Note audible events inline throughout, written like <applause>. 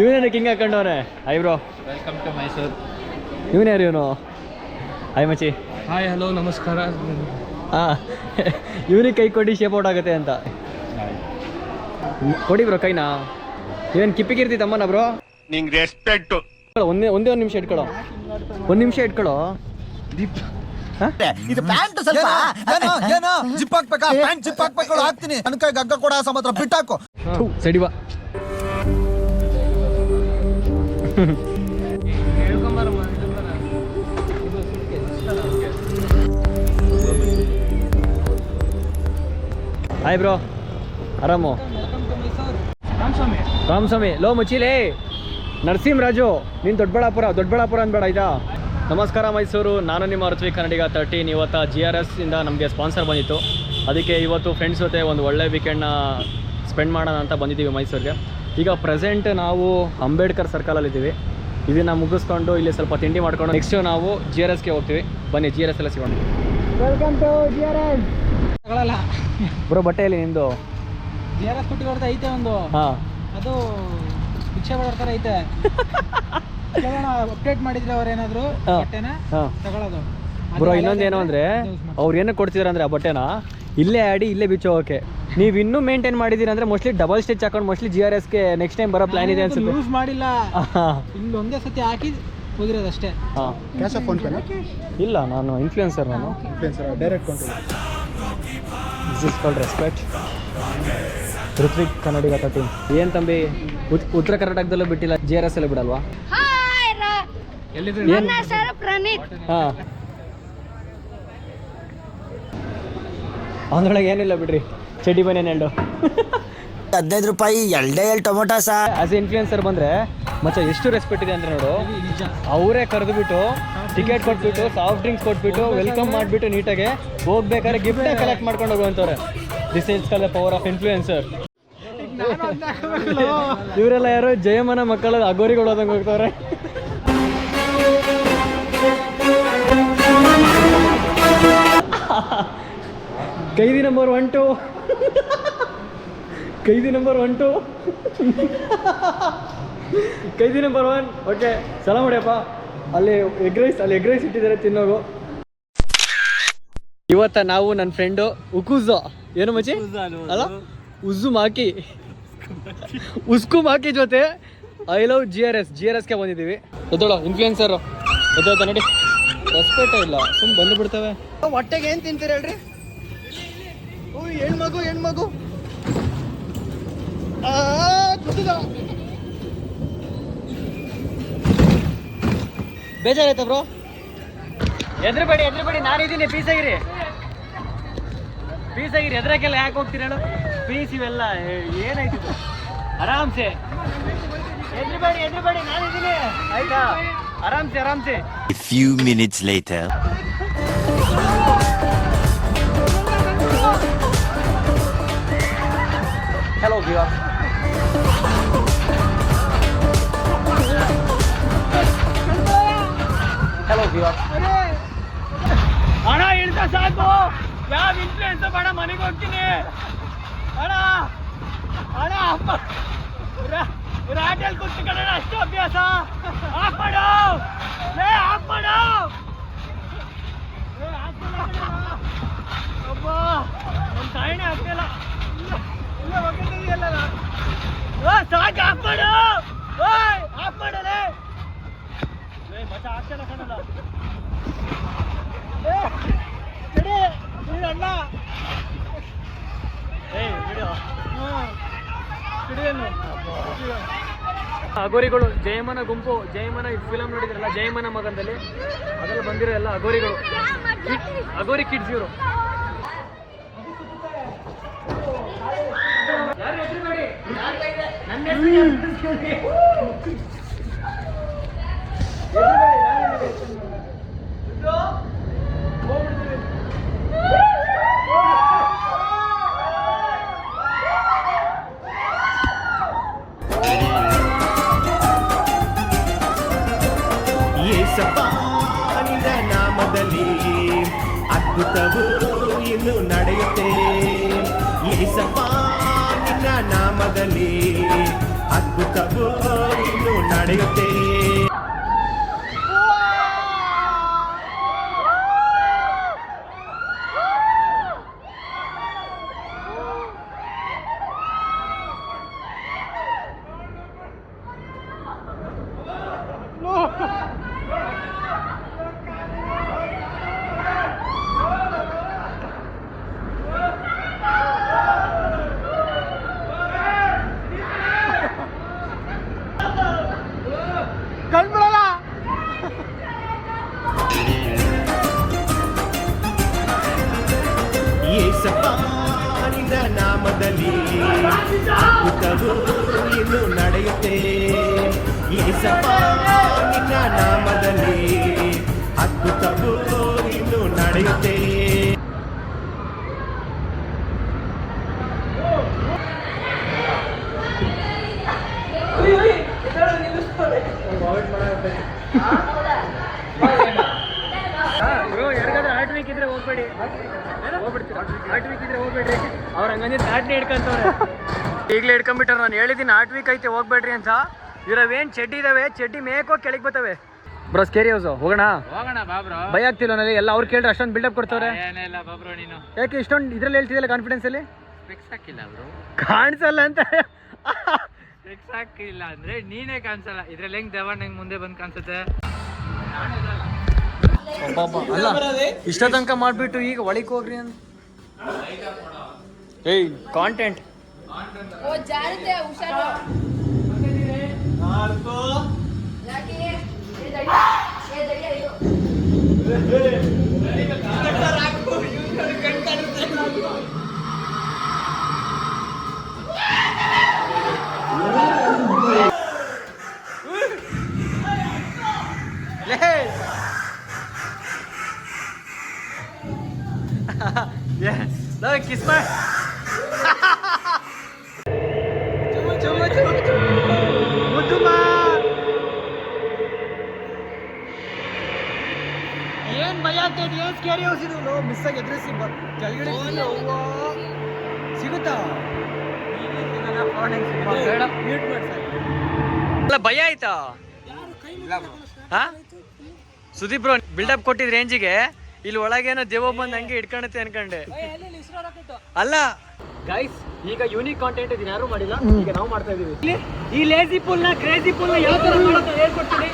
ಇವನೇನು ಕಿಂಗ್ ಹಾಕೊಂಡವನೆ? ಐ ಬ್ರೋ ವೆಲ್ಕಮ್ ಟು ಮೈಸೂರು ಇವನೇ ಯಾರು ಇವನು? ಹಾಯ್ ಮಚ್ಚಿ. ಹಾಯ್ ಹಲೋ ನಮಸ್ಕಾರ. ಹಾಂ <laughs> ಇವನಿಗೆ ಕೈ ಕೊಡಿ ಶೇಪ್ ಔಟ್ ಆಗುತ್ತೆ ಅಂತ. ಕೊಡಿ ಬ್ರೋ ಕೈನಾ. ಏನು ಕಿಪ್ಪಿಗಿರ್ತಿ ತಮ್ಮನ ಬ್ರೋ ನಿಂಗೆ ರೆಸ್ಪೆಕ್ಟ್ ಒಂದೇ ಒಂದೇ ಒಂದು ನಿಮಿಷ ಇಟ್ಕೊಳ್ಳೋ. ಒಂದು ನಿಮಿಷ ಇಟ್ಕೊಳ್ಳೋ. ದೀಪ್. ಇದು ಪ್ಯಾಂಟ್ ಸ್ವಲ್ಪ. ಏನೋ ಏನೋ ಜಿಪ್ ಹಾಕ್ಬೇಕಾ? ಪ್ಯಾಂಟ್ ಜಿಪ್ ಹಾಕ್ಬೇಕು? ಹಾಕ್ತೀನಿ. ನನ್ನ ಗಗ್ಗ ಕೊಡ ಸಮತ್ರ ಬಿಟ್ಟಾಕು. ಸಡಿವಾ ಸಡಿ ಬಾ. ಹಾಯ್ ಬ್ರೋ ಆರಾಮು ರಾಮಸ್ವಾಮಿ. ಲೋ ಮುಚ್ಚಿಲೇ. ನರಸಿಂಹರಾಜು ನೀನು ದೊಡ್ಡಬಳ್ಳಾಪುರ ದೊಡ್ಡಬಳ್ಳಾಪುರ ಬೇಡ ಆಯ್ತಾ ನಮಸ್ಕಾರ ಮೈಸೂರು. ನಾನು ನಿಮ್ಮ ಋತ್ವಿ ಕನ್ನಡಿಗ ತರ್ಟೀನ್ ಇವತ್ತು ಜಿ ಆರ್ ಎಸ್ ಇಂದ ನಮಗೆ ಸ್ಪಾನ್ಸರ್ ಬಂದಿತ್ತು. ಅದಕ್ಕೆ ಇವತ್ತು ಫ್ರೆಂಡ್ಸ್ ಜೊತೆ ಒಂದು ಒಳ್ಳೆ ವೀಕೆಂಡ್ನ ಸ್ಪೆಂಡ್ ಮಾಡೋಣ ಅಂತ ಬಂದಿದ್ದೀವಿ ಮೈಸೂರಿಗೆ. ಈಗ ಪ್ರೆಸೆಂಟ್ ನಾವು ಅಂಬೇಡ್ಕರ್ ಸರ್ಕಲಲ್ಲಿದ್ದೀವಿ ಇದನ್ನು ಮುಗಿಸ್ಕೊಂಡು ಇಲ್ಲಿ ಸ್ವಲ್ಪ ತಿಂಡಿ ಮಾಡ್ಕೊಂಡು ನೆಕ್ಸ್ಟ್ ನಾವು ಜಿ ಆರ್ ಎಸ್ಗೆ ಹೋಗ್ತೀವಿ. ಬನ್ನಿ ಜಿ ಆರ್ ಎಸ್ ಎಲ್ಲ ಸಿಗೋಣ. Welcome to G R S ತಗೊಳಲ್ಲ. ಬ್ರೋ ಬಟ್ಟೆಯಲ್ಲಿ ನಿಂದು ಜಿ ಆರ್ ಎಸ್ ಪುಟ್ಟಿ ಹೊಡೆದ ಐತೆ ಒಂದು. ಹಾಂ. ಅದು ಭಿಕ್ಷೆ ಥರ ಐತೆ. <laughs> ಅಪ್ಡೇಟ್ ಮಾಡಿದ್ರೆ ಅವ್ರು ಏನಾದ್ರು. ಬಟ್ಟೆನ ತಗೊಳ್ಳೋದು ಬ್ರೋ ಇನ್ನೊಂದೇನು ಅಂದರೆ ಅವ್ರು ಏನಕ್ಕೆ ಕೊಡ್ತಿದಾರೆ ಅಂದರೆ ಆ ಬಟ್ಟೆನ ಇಲ್ಲೇ ಆಡಿ ಇಲ್ಲೇ ಬಿಚ್ಚೋಕೆ ನೀವು ಇನ್ನೂ ಮೇಂಟೈನ್ ಮಾಡಿದೀರ ಅಂದ್ರೆ ಮೋಸ್ಟ್ಲಿ ಡಬಲ್ ಸ್ಟಿಚ್ ಹಾಕೊಂಡು ಮೋಸ್ಟ್ಲಿ ಜಿ ಆರ್ ಎಸ್ಗೆ ನೆಕ್ಸ್ಟ್ ಟೈಮ್ ಬರೋ ಪ್ಲಾನ್ ಇದೆ ಅನ್ಸುತ್ತೆ. ಯೂಸ್ ಮಾಡಿಲ್ಲ. ಇಲ್ಲಿ ಒಂದೇ ಸತಿ ಹಾಕಿ ಹೋಗಿರೋದಷ್ಟೇ ಹಾಂ. ಕ್ಯಾಶ್ ಫೋನ್ ಇಲ್ಲ ನಾನು ಇನ್ಫ್ಲೂಯೆನ್ಸರ್ ನಾನು. Direct ಕೊಂಡ್ರು this is called respect Ruthvik Kannadiga team ಏನು ತಂಬಿ? ಉತ್- ಉತ್ತರ ಕರ್ನಾಟಕದಲ್ಲೂ ಬಿಟ್ಟಿಲ್ಲ ಜಿ ಆರ್ ಎಸ್ ಎಲ್ಲ ಬಿಡಲ್ವಾ? ಹಾಯ್ ರ- ಎಲ್ಲಿದ್ರು ಹಾಂ. ಅವನೊಳಗೆ ಏನಿಲ್ಲ ಬಿಡ್ರಿ. ಚಡ್ಡಿ ಬನ್ನಿ ಎರಡು ಹದಿನೈದು ರೂಪಾಯಿ ಎಲ್ಡೆ ಎಲ್ ಟೊಮೊಟೊ ಸಾ. ಆಸ್ ಬಂದ್ರೆ ಇನ್ಫ್ಲೂಯೆನ್ಸರ್ ಬಂದರೆ ಮಚ್ಚ ಎಷ್ಟು ರೆಸ್ಪೆಕ್ಟ್ ಇದೆ ಅಂದರೆ ನೋಡು ಅವರೇ ಕರೆದುಬಿಟ್ಟು ಟಿಕೆಟ್ ಕೊಟ್ಬಿಟ್ಟು ಸಾಫ್ಟ್ ಡ್ರಿಂಕ್ಸ್ ಕೊಟ್ಬಿಟ್ಟು ವೆಲ್ಕಮ್ ಮಾಡಿಬಿಟ್ಟು ನೀಟಾಗೆ ಹೋಗ್ಬೇಕಾದ್ರೆ ಗಿಫ್ಟೇ ಕಲೆಕ್ಟ್ ಮಾಡ್ಕೊಂಡು ಹೋಗುವಂಥವ್ರೆ. This is call the power of influencer ಇವರೆಲ್ಲ ಯಾರು ಜಯಮನ ಮಕ್ಕಳ ಅಗೋರಿಗೆ ಹೋದಂಗೆ ಹೋಗ್ತವ್ರೆ. ಕೈದಿ ನಂಬರ್ ಒನ್ ಟು. ಕೈದಿ ನಂಬರ್ ಒನ್ ಟು. ಕೈದಿ ನಂಬರ್ ಒನ್. ಓಕೆ ಸಲ ಮಾಡಿಯಪ್ಪ ಅಲ್ಲಿ ಎಗ್ ರೈಸ್ ಅಲ್ಲಿ ಎಗ್ ರೈಸ್ ಇಟ್ಟಿದ್ದಾರೆ ತಿನ್ನೋಗು. ಇವತ್ತ ನಾವು ನನ್ನ ಫ್ರೆಂಡು ಉಕುಜೋ ಏನು ಮಚ್ಚಿ? ಅಲ್ಲ ಉಜ್ಜು ಮಾಕಿ. ಉಸ್ಕು ಮಾಕಿ ಜೊತೆ I love G R S G R ಎಸ್ಗೆ ಬಂದಿದ್ದೀವಿ. ಎದ್ದೋಳ ಇನ್ಫ್ಲೂಯೆನ್ಸರು ಎದ್ದೋತ ನೋಡಿ. ರೆಸ್ಪೆಕ್ಟ್ ಇಲ್ಲ ಸುಮ್ಮನೆ ಬಂದು ಬಿಡ್ತವೆ. ಹೊಟ್ಟೆಗೆ ಏನು ತಿಂತೀರಿ ಹೇಳ್ರಿ? ಹೆಣ್ಮಗು ಹೆಣ್ಮಗು. ಬೇಜಾರಾಯ್ತಾ ಬ್ರೋ ಎದ್ರಬೇಡಿ ಎದ್ರಬೇಡಿ ನಾನಿದ್ದೀನಿ ಪೀಸ್ ಆಗಿರಿ ಪೀಸ್ ಆಗಿರಿ ಎದ್ರಕ್ಕೆಲ್ಲ ಯಾಕೆ ಹೋಗ್ತೀರಿ ಹೇಳು? ಪೀಸ್ ಇವೆಲ್ಲ ಏ- ಏನಾಯ್ತು? ಆರಾಮ್ಸೆ. ಎದ್ರಬೇಡಿ ಎದ್ರಬೇಡಿ ನಾನಿದ್ದೀನಿ. ಆಯ್ತಾ? ಆರಾಮ್ಸೆ ಆರಾಮ್ಸೆ. Few minutes minutes later. Hello, viewer. Hello, viewer. ಅಣ್ಣ ಇಳ್ದ ಸಾಕು ಯಾವ ಇನ್ಫ್ಲೂಯೆನ್ಸ್ ಬೇಡ ಮನೆಗೆ ಹೋಗ್ತೀನಿ ಅಣ್ಣ ಅಣ್ಣ ಅಪ್ಪ ರಾಟೆಲ್ ಕುತ್ತಿ ಕಣ ಅಷ್ಟು ಅಭ್ಯಾಸ ಆಫ್ ಮಾಡು ಅಗೋರಿಗಳು ಜಯಮನ ಗುಂಪು ಜಯಮನ ಫಿಲಮ್ ನೋಡಿದ್ರಲ್ಲ ಜಯಮನ ಮಗಂದಲ್ಲಿ ಅದರಲ್ಲಿ ಬಂದಿರೋ ಎಲ್ಲ ಅಗೋರಿಗಳು. ಅಗೋರಿ ಕಿಡ್ಸ್ ಇವರು. ಯೇಸಪ್ಪ ಏಸಪ್ಪ ನಿನ್ನ ನಾಮದಲ್ಲಿ ಅದ್ಭುತವು ಇನ್ನು ನಡೆಯುತ್ತೆ ಯೇಸಪ್ಪನಿಂದ ನಾಮದಲ್ಲಿ ಅದ್ಭುತವು ಇನ್ನು ನಡೆಯುತ್ತೆ ಬ್ರೋ ಯಾರಿಗಾದ್ರೂ ಹಾರ್ಟ್ ವೀಕ್ ಇದ್ರೆ ಹೋಗ್ಬೇಡಿ. ಹೋಗ್ಬಿಡ್ತೀರಾ? ಹಾರ್ಟ್ ವೀಕ್ ಇದ್ರೆ ಹೋಗ್ಬೇಡ್ರಿ. ಅವ್ರ ಹಂಗಂದ್ರೆ ತಾಟ್ನೇ ಹಿಡ್ಕೊಂತವ್ರೆ ಈಗಲೇ ಹಿಡ್ಕೊಂಬಿಟ್ಟಾರ ನಾನು ಹೇಳಿದ್ದೀನಿ ಆಟ್ ವೀಕ್ ಐತೆ ಹೋಗ್ಬೇಡ್ರಿ ಅಂತ. ಇವ್ರವೇನು ಚಡ್ಡಿ ಇದಾವೆ? ಚಡ್ಡಿ ಮೇಕೋ ಕೆಳಗೆ ಬರ್ತವೆ. ಬ್ರೋ ಸ್ಕೇರಿ ಹೌಸು ಹೋಗೋಣ? ಹೋಗೋಣ ಭಯ ಆಗ್ತಿಲ್ಲ ನನಗೆ? ಎಲ್ಲ ಅವ್ರು ಕೇಳಿದ್ರೆ ಅಷ್ಟೊಂದು ಬಿಲ್ಡಪ್ ಕೊಡ್ತವ್ರೆ. ಏನಿಲ್ಲ ಬಾ ಬ್ರೋ ನೀನು. ಯಾಕೆ ಇಷ್ಟೊಂದು ಇದ್ರಲ್ಲಿ ಹೇಳ್ತಿದ್ದಲ್ಲ ಕಾನ್ಫಿಡೆನ್ಸ್ ಅಲ್ಲಿ? ಫಿಕ್ಸ್ ಹಾಕಿಲ್ಲ ಬ್ರೋ. ಕಾಣಿಸಲ್ಲ ಅಂತ. ಫಿಕ್ಸ್ ಹಾಕಿಲ್ಲ ಅಂದ್ರೆ ನೀನೇ ಕಾಣಿಸಲ್ಲ. ಇದ್ರಲ್ಲಿ ಹೆಂಗ್ ದೇವಣ್ಣ ಹೆಂಗ್ ಮುಂದೆ ಬಂದು ಕಾಣಿಸುತ್ತೆ? ಅಲ್ಲ ಇಷ್ಟ ತನಕ ಮಾಡ್ಬಿಟ್ಟು ಈಗ ಒಳಗೆ ಹೋಗ್ರಿ ಅಂತ. ಏಯ್ ಕಾಂಟೆಂಟ್ ಓ ಜಾರಿದೆ ಹುಷಾರು. ಏನ್ ಭಯ ಆಗ್ತೈತಿ ಏನ್ ಸ್ಕೇರಿ ಹೌಸ್ ಇದು? ಮಿಸ್ ಆಗಿ ಎದುರಿಸಿ ಕೆಳಗಡೆ. ಸಿಗುತ್ತಾ? ಅಲ್ಲ ಭಯ ಆಯ್ತಾ? ಸುದೀಪ್ ಬ್ರೋ ಬಿಲ್ಡಪ್ ಕೊಟ್ಟಿದ್ ರೇಂಜಿಗೆ ಇಲ್ಲಿ ಒಳಗೇನೋ ದೇವ ಬಂದ್ ಹಂಗೆ ಇಟ್ಕೊಳತ್ತೆ ಅನ್ಕೊಂಡೆ. ಅಲ್ಲ ಗೈಸ್ ಈಗ ಯೂನಿಕ್ ಕಾಂಟೆಂಟ್ ಇದನ್ನ ಯಾರು ಮಾಡಿಲ್ಲ. ಈಗ ನಾವು ಮಾಡ್ತಾ ಇದೀವಿ. ಈ ಲೇಜಿ ಪುಲ್ನ ಕ್ರೇಜಿ ಪುಲ್ನ ಯಾವ ತರ ಮಾಡೋದು ಹೇಳ್ಕೊಡ್ತೀನಿ.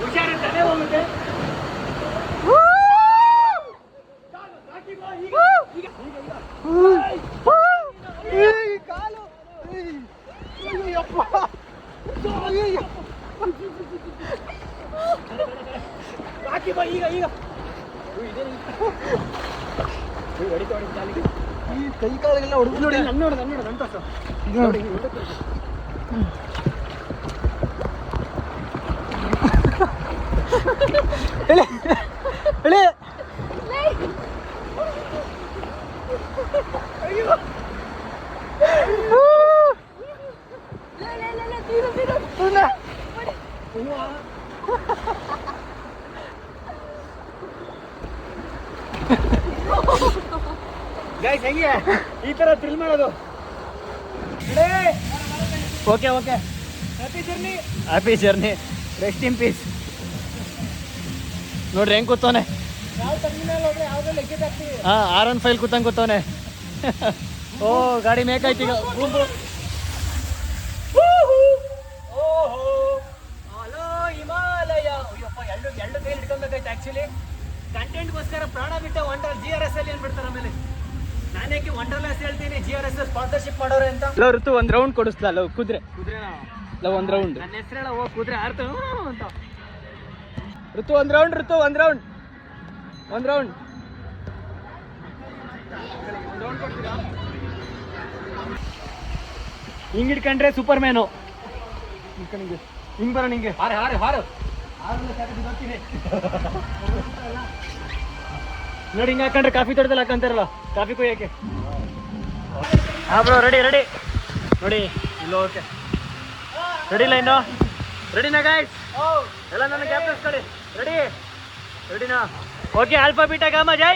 ಹುಷಾರ ತಲೆ ಹೋಗುತ್ತೆ ಈಗ ಈಗ ಕೈ ಕಾಲಿಗೆಲ್ಲ ಹೊಡೆದು ನೋಡಿ ನನ್ನ ನೋಡು ನನ್ನ ನೋಡು ನನ್ನ ತೋರ್ಸು. ನೋಡಿ, ಹಿಂಗೆ ಹೊಡ್ದು ತೋರ್ಸು. ಹೇಳಿ ಲೇ, ಲೇ, ಲೇ, ಲೇ, ತೀರು, ತೀರು. ಗೈಸ್ ಹೆಂಗೆ? ಈ ತರ ಥ್ರಿಲ್ ಮಾಡೋದು? Okay okay happy journey happy journey rest in peace ನೋಡ್ರಿ ಹೆಂಗ್ ಕೂತವನೆ? ಹಾ ಆರ್ ಒನ್ ಫೈಲ್ ಕೂತಂಗ್ ಕೂತವನೆ. <laughs> ಓ ಗಾಡಿ ಮೇಕಾಯ್ತು ಈಗ. ಬೂಮ್ ಓ ಹೋ ಹಲೋ ಹಿಮಾಲಯ. ಅಯ್ಯಪ್ಪ ಎರಡು ಕೈ ಹಿಡ್ಕೊಬೇಕಾಯ್ತು ಆ್ಯಕ್ಚುಲಿ ಕಂಟೆಂಟ್ಗೋಸ್ಕರ ಪ್ರಾಣ ಬಿಟ್ಟ ವಂಡರ್ ಜಿ ಆರ್ ಎಸ್ ಅಲ್ಲಿ ಏನ್ಬಿಡ್ತಾರೆ ಆಮೇಲೆ ನಾನೇಕೆ ವಂಡರ್ಲಾಸ್ ಹೇಳ್ತೀನಿ? ಜಿ ಆರ್ ಎಸ್ ಸ್ಪಾನ್ಸರ್ಶಿಪ್ ಮಾಡೋರೆ ಅಂತ ಲವ್ ಋತು ಒಂದು ರೌಂಡ್ ಕೊಡಿಸ್ಲಾ ಲವ್ ಕುದ್ರೆ. ಲವ್ ಒಂದು ರೌಂಡ್ ನನ್ನ ಹೆಸರೇಳ ಹೋಗಿ ಕುದ್ರೆ ಆರ್ತ. ಅಂತ. ಋತು ಒಂದು ರೌಂಡ್ ಋತು ಒಂದು ರೌಂಡ್ ಒಂದು ರೌಂಡ್ ಹಿಂಗ್ ಇಟ್ಕೊಂಡ್ರೆ ಸೂಪರ್ ಮ್ಯಾನು ಹಿಂಗ್. ಬರೋ ನಿಂಗೆ. ಹಾರ ಹಾರ ಹಾರು. ನೋಡಿ ಹಿಂಗ್ ಹಾಕೊಂಡ್ರೆ ಕಾಫಿ ತೋಟದಲ್ಲಿ ಹಾಕಂತಾರಲ್ಲ? ಕಾಫಿ ಕುಯ್ಯಕ್ಕೆ. ಹಾ ಬ್ರೋ ರೆಡಿ ರೆಡಿ ನೋಡಿ, ಇಲ್ಲ ಓಕೆ ರೆಡಿ ಇನ್ನು ರೆಡಿನಾ ಗಾಯ್ಸ್ ಎಲ್ಲ ನನ್ನ ಕ್ಯಾಪ್ಟನ್ಸ್ ಕಡೆ ರೆಡಿ ರೆಡಿನಾ ಓಕೆ ಆಲ್ಫಾ ಬೀಟಾ ಗಾಮ ಜೈ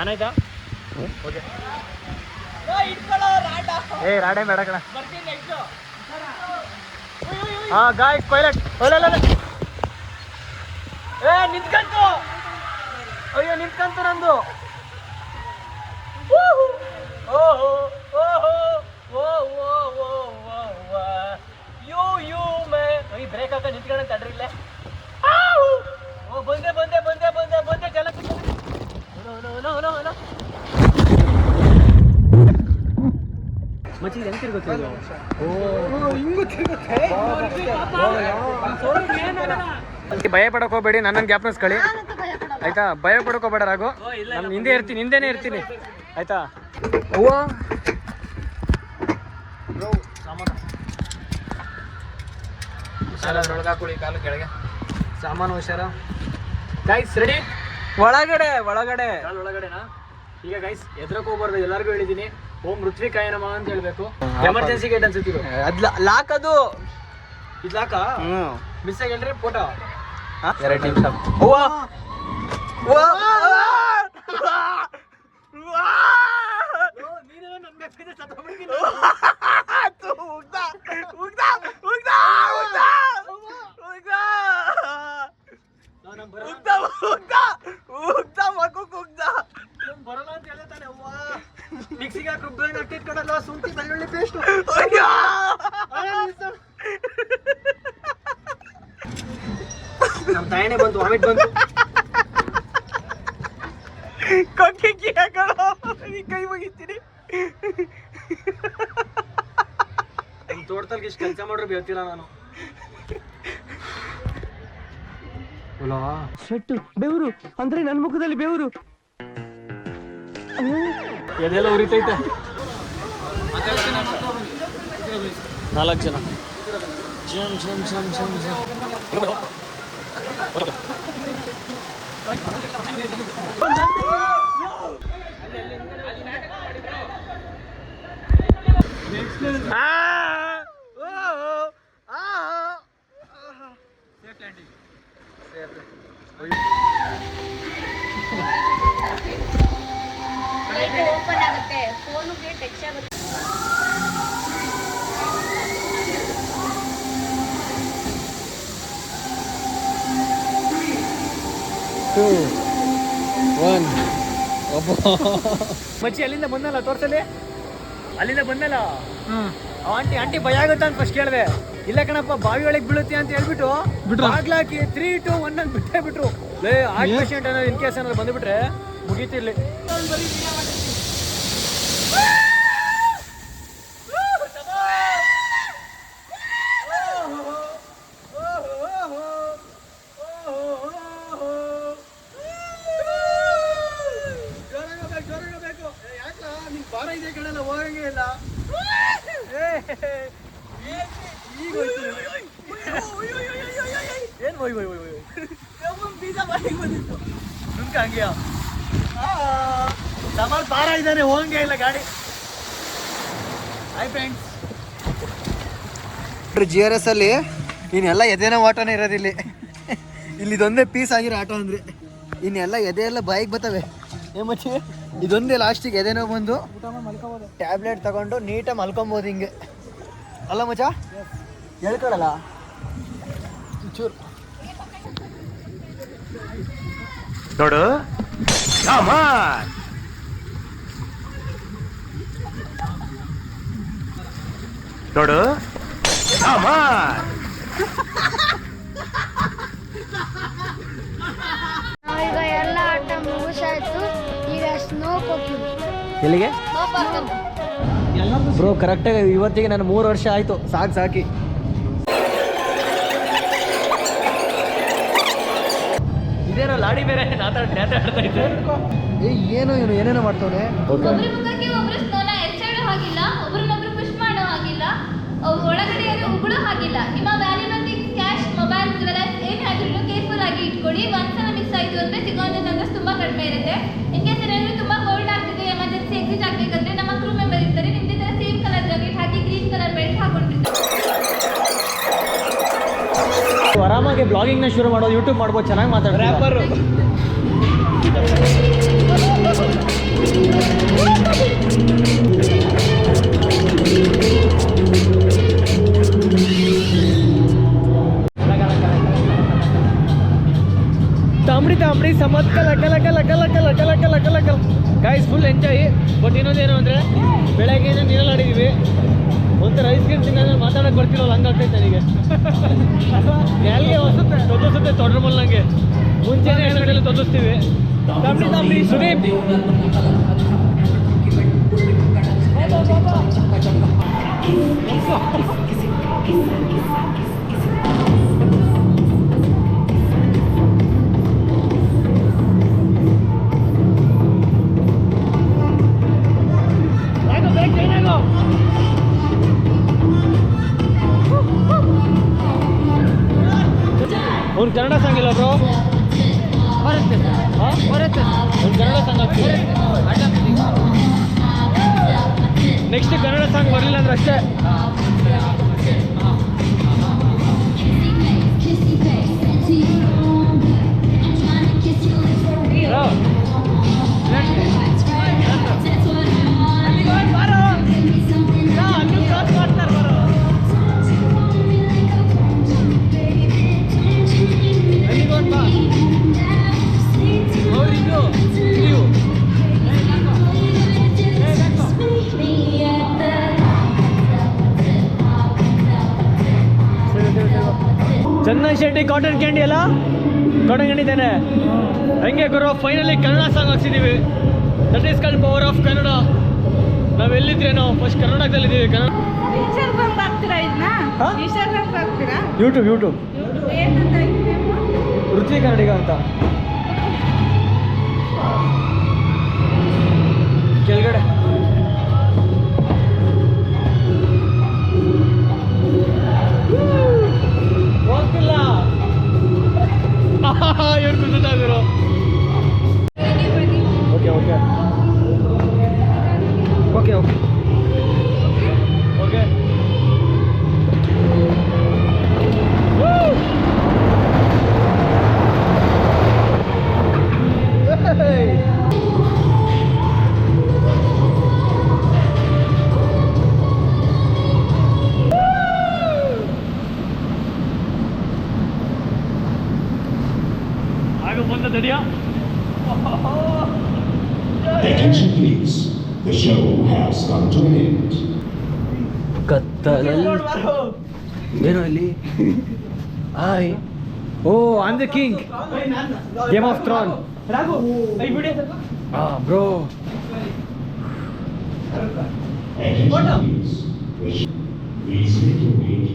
ಆನಾಯ್ತಾ ಓಕೆ ಏ, ರಾಡೇ ಬೇಡ ಕಣ. ಹಾ ಗಾಯ್ಸ್ ಪೈಲಟ್ ಏ, ನಿಂತ್ಕಂತು. ಅಯ್ಯೋ ನಿಂತ್ಕಂತ ನಂದು. ಓಹೋ ಓಹೋ ಓಹೋ ಓ ಓ ಓ ಓ ಯು ಯು ಮೇ. ಈ ಬ್ರೇಕ್ ಹಾಕ ನಿಂತ್ಕೊಂಡು ತಡ್ರಿ ಇಲ್ಲೇ! ಓ ಬಂದೆ ಬಂದೆ ಬಂದೆ ಬಂದೆ ಬಂದೆ ಜಲ no no no no no ಮಚ್ಚಿ ಹೆಂಗ್ ತಿರ್ಗುತ್ತೆ? ಭಯ ಪಡಕ್ ಹೋಗ್ಬೇಡಿ ನನ್ನನ್ನು ಜ್ಞಾಪನಿಸ್ಕೊಳ್ಳಿ ಆಯ್ತಾ? ಭಯ ಪಡ್ಕೋಬೇಡ ರಾಘು. ರಾಗು ನಾನು ಹಿಂದೆ ಇರ್ತೀನಿ ಹಿಂದೆನೇ ಇರ್ತೀನಿ. ಆಯ್ತಾ? ಹೂವ? ಕಾಲು ಕೆಳಗೆ. ಸಾಮಾನು ಹುಷಾರ. ಗೈಸ್ ರೆಡಿ ಒಳಗಡೆ ಒಳಗಡೆ. ಕಾಲು ಒಳಗಡೆನಾ? ಈಗ ಗೈಸ್ ಎದ್ರಕ್ ಹೋಗ್ಬಾರ್ದು ಎಲ್ಲರಿಗೂ ಹೇಳಿದೀನಿ. ಓಂ ಋತ್ವಿಕಾಯ ನಮಃ ಅಂತ ಹೇಳ್ಬೇಕು. ಎಮರ್ಜೆನ್ಸಿ ಗೇಟ್ ಅನ್ಸುತ್ತೆ ಇದು. ಅದ್ಲ ಲಾಕ್ ಅದು. ಇದು ಲಾಕ ಮಿಸ್ ಆಗಿ ಹೇಳ್ರಿ ಫೋಟೋ ಎರಡು ನಿಮಿಷ. ಅವ್ವ ಬರಲ್ಲ ಅಂತ ಹೇಳ್ತಾನೆ ಅವ್ವ ಮಿಕ್ಸಿಗೆ ಹಾಕಿ ರುಬ್ಬಿದಂಗೆ ಹಾಕಿಟ್ಕೊಡಲ್ಲ ಶುಂಠಿ ಬೆಳ್ಳುಳ್ಳಿ ಪೇಸ್ಟ್ ನಮ್ಮ ತಾಯನೇ ಬಂತು ವಾಮಿಟ್ ಬಂತು ಕೈ ಮುಗಿತೀನಿ ನಮ್ಮ ತೋಟದಲ್ಲಿ ಇಷ್ಟು ಬೇಳ್ತಿಲ್ಲ ನಾನು. ಶೆಟ್ಟು ಬೆವರು ಅಂದ್ರೆ ನನ್ನ ಮುಖದಲ್ಲಿ ಬೆವರು. ಎದೆಲ್ಲ ಉರಿತೈತೆ? ನಾಲ್ಕು ಜನ. ಜಮ್ ಜಮ್ ಜಮ್ ಜಮ್ ಜಮ್ ಓಪನ್ ಆಗುತ್ತೆ ಫೋನುಗೆ ಟಚ್ ಆಗುತ್ತೆ ಟೂ ಒನ್ ಮಚ್ಚಿ ಅಲ್ಲಿಂದ ಬಂದಲ್ಲ ತೋರ್ಸಲಿ ಅಲ್ಲಿಂದ ಬಂದಲ್ಲ? ಆಂಟಿ ಆಂಟಿ ಭಯ ಆಗುತ್ತಾ ಅಂತ ಫಸ್ಟ್ ಕೇಳಿದೆ. ಇಲ್ಲ ಕಣಪ್ಪ ಬಾವಿ ಒಳಗೆ ಬೀಳುತ್ತೆ ಅಂತ ಹೇಳ್ಬಿಟ್ಟು ಬಾಗ್ಲಾಕಿ ತ್ರೀ ಟು ಒನ್ ಅಂತ ಬಿಟ್ಟೇ ಬಿಟ್ರು. ಲೇ ಆಕ್ಸಿಡೆಂಟ್ ಅನ್ನೋ ಇನ್ ಕೇಸ್ ಏನಾದ್ರು ಬಂದ್ಬಿಟ್ರೆ ಮುಗೀತಿರ್ಲಿ ಭಾರ ಇದೆ ಕಣಲ್ಲ ಹೋಗಂಗೆ ಇಲ್ಲ ಏನು ಹೋಯ್ ಹೋಯ್ ಹೋಯ್ ಹೋಯ್ ಬೀಜ ಬಾಯಿಗೆ ಬಂದಿತ್ತು ನುಂಕ ಹಂಗೆಯ ಸವಾಲ್ ಭಾರ ಇದ್ದಾನೆ ಹೋಗಂಗೆ ಇಲ್ಲ ಗಾಡಿ hi friends G R S ಅಲ್ಲಿ. ಇನ್ನೆಲ್ಲ ಎದೆನೋ ಆಟೋನೇ ಇರೋದಿಲ್ಲಿ ಇಲ್ಲಿ. ಇದೊಂದೇ ಪೀಸ್ ಆಗಿರೋ ಆಟೋ ಅಂದ್ರೆ. ಇನ್ನೆಲ್ಲ ಎದೆ ಎಲ್ಲ ಬಾಯಿಗೆ ಬರ್ತವೆ. ಏ ಮಚ್ಚಿ, ಇದೊಂದೇ ಲಾಸ್ಟಿಗೆ ಎದೆನೋ ಬಂದು ಟ್ಯಾಬ್ಲೆಟ್ ತಗೊಂಡು ನೀಟಾಗಿ ಮಲ್ಕೊಬೋದು ಹಿಂಗೆ. ಅಲ್ಲ ಮಚ್ಚ? ಹೇಳ್ಕೊಳಲ್ಲ ಚೂರು. ನೋಡು. ನೋಡು. ಕಾಮಾನ್ ನಾವೀಗ ಎಲ್ಲ ಆಟ ಮುಗಿಸಾಯ್ತು. ಈಗ ಸ್ನೋ ಹೋಗ್ತೀವಿ ಎಲ್ಲಿಗೆ? ಸ್ನೋ ಪಾರ್ಕ್ ಬ್ರೋ ಕರೆಕ್ಟಾಗಿ ಇವತ್ತಿಗೆ ನಾನು ಮೂರು ವರ್ಷ ಆಯಿತು. ಸಾಕು ಸಾಕಿ. ಇದೇನೋ ಲಾಡಿ ಬೇರೆ ಇದ್ದೆ. ಏ ಏನು ಇವನು ಏನೇನೋ ಮಾಡ್ತವನೆ. ಒಬ್ರ ಮುಖಕ್ಕೆ ಒಬ್ರು ಸ್ನಾನ ಎಚ್ಚಾಡೋ ಹಾಗಿಲ್ಲ ಒಬ್ರನ್ನೊಬ್ರು ಪುಷ್ ಮಾಡೋ ಹಾಗಿಲ್ಲ. ಅವ್ ಒಳಗಡೆ ಉಗುಳೋ ಹಾಗಿಲ್ಲ. ನಿಮ್ಮ valuable things cash mobile jewellers ಆದ್ರೂ ಕೇರ್ಫುಲ್ ಆಗಿ ಇಟ್ಕೊಳ್ಳಿ. ಒಂದ್ಸಲ ಮಿಸ್ ಆಯ್ತು ಅಂದ್ರೆ ಸಿಗೋಂಥ ಚಾನ್ಸಸ್ ತುಂಬಾ ಕಡಿಮೆ ಇರುತ್ತೆ. ಇನ್ ಕೇಸ್ ಏನಾದ್ರು ತುಂಬಾ ಕೋಲ್ಡ್ ಆಗ್ತಿದೆ ಎಮರ್ಜೆನ್ಸಿ ಎಕ್ಸಿಟ್ ಆಗ್ಬೇಕಂದ್ರೆ ನಮ್ಮ ಕ್ರೂ ಮೆಂಬರ್ ಇರ್ತಾರೆ. ನಿಮ್ದೇ ತರ ಸೇಮ್ ಕಲರ್ ಜಾಕೆಟ್ ಹಾಕಿ ಗ್ರೀನ್ ಕಲರ್ ಬೆಲ್ಟ್ ಹಾಕೊಂಡಿರ್ತಾರೆ. ಆರಾಮಾಗಿ ನ ಶುರು ಮಾಡೋದು ಯೂಟ್ಯೂಬ್ ಮಾಡ್ಬೋದು ಚೆನ್ನಾಗಿ ಮಾತಾಡ್ತಾರೆ? ಸಮತ್ ಕಲ ಕಲ ಕಲ ಕಲ ಕಲ ಕಲ ಕಲ ಕಲ ಕಲ. ಗಾಯ್ಸ್ ಫುಲ್ ಎಂಜಾಯ್ ಬಟ್ ಇನ್ನೊಂದೇನು ಅಂದರೆ ಬೆಳಗ್ಗೆ ನೀರಲ್ಲಿ ಆಡಿದ್ದೀವಿ ಒಂಥರ ಐಸ್ ಕ್ರೀಮ್ ತಿನ್ನೋದ್ರೆ ಮಾತಾಡೋಕೆ ಬರ್ತಿರೋಲ್ಲ ಹಂಗಾಗ್ತೈತೆ ನನಗೆ. ಎಲ್ಲಿಗೆ ಹೊಸುತ್ತೆ ತೊದಸುತ್ತೆ ತೊಡ್ರ ನಂಗೆ. ಮುಂಚೆನೇ ಹೆಸರುಗಳೆಲ್ಲ ತೊದಸ್ತೀವಿ ಕಾಮಿಡಿ ತಮ್ಮಿ ಸುದೀಪ್. ಯಾಕೋ ಕನ್ನಡ ಸಾಂಗ್ ಇಲ್ಲ ಬ್ರೋ ಬರುತ್ತೆ ಬರುತ್ತೆ Kannada song next Kannada song ಬರಲಿಲ್ಲ ಅಂದ್ರೆ ಅಷ್ಟೇ. ಶೆಟ್ಟಿ ಕಾಟನ್ ಕ್ಯಾಂಡಿ ಅಲ್ಲ? ಕಾಟನ್ ಕ್ಯಾಂಡಿ ತಾನೆ? ಹೆಂಗೆ ಗುರು finally Kannada song ಹಾಕ್ಸಿದ್ದೀವಿ that is called power of Kannada ನಾವು ಎಲ್ಲಿದ್ರೇನೋ ಫಸ್ಟ್ ಕರ್ನಾಟಕದಲ್ಲಿದ್ದೀವಿ ಕನ್ನಡ. YouTube YouTube? ರುಚಿ ಕನ್ನಡಿಗ ಅಂತ. ಕೆಳಗಡೆ. ಆಗ ಬಂದ ದಡಿಯ Attention please. The show has come to an end. ಕತ್ತಲಲ್ಲಿ ಏನೋ ಇಲ್ಲಿ hi oh on the king game of throne ಆ bro Attention please. The sh- Please make your way to the exit.